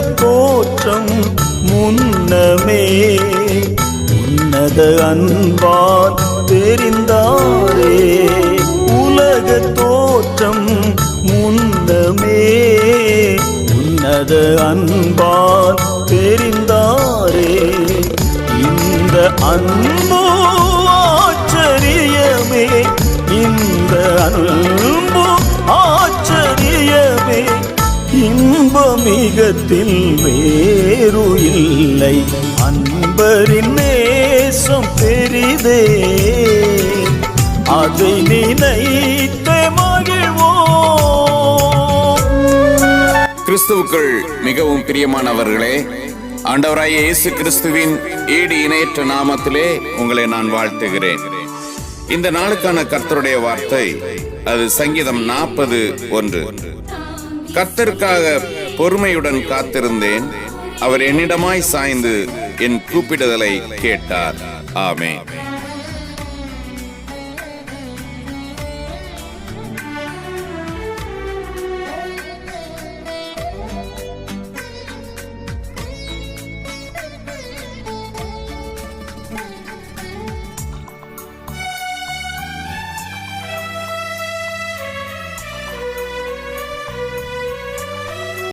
தோற்றம் முன்னமே. உன்னத அன்பால் தெரிந்தாரே. உலக தோற்றம் முன்னமே. உன்னத அன்பால் தெரிந்தாரே. இந்த அன்போ ஆச்சரியமே. இந்த அன்பு இன்பமிகத்தில் வேறு இல்லை. அன்பரின் நேசம் பெரிதே. அதை நினைத்து மகிழ்வோம். கிறிஸ்துவுக்குள் மிகவும் பிரியமானவர்களே ஆண்டவராய இயேசு கிறிஸ்துவின் ஈடு இணையற்ற நாமத்திலே உங்களை நான் வாழ்த்துகிறேன். இந்த நாளுக்கான கர்த்தருடைய வார்த்தை அது சங்கீதம் நாற்பது ஒன்று. கர்த்தருக்காக பொறுமையுடன் காத்திருந்தேன். அவர் என்னிடமாய் சாய்ந்து என் கூப்பிடுதலை கேட்டார். ஆமே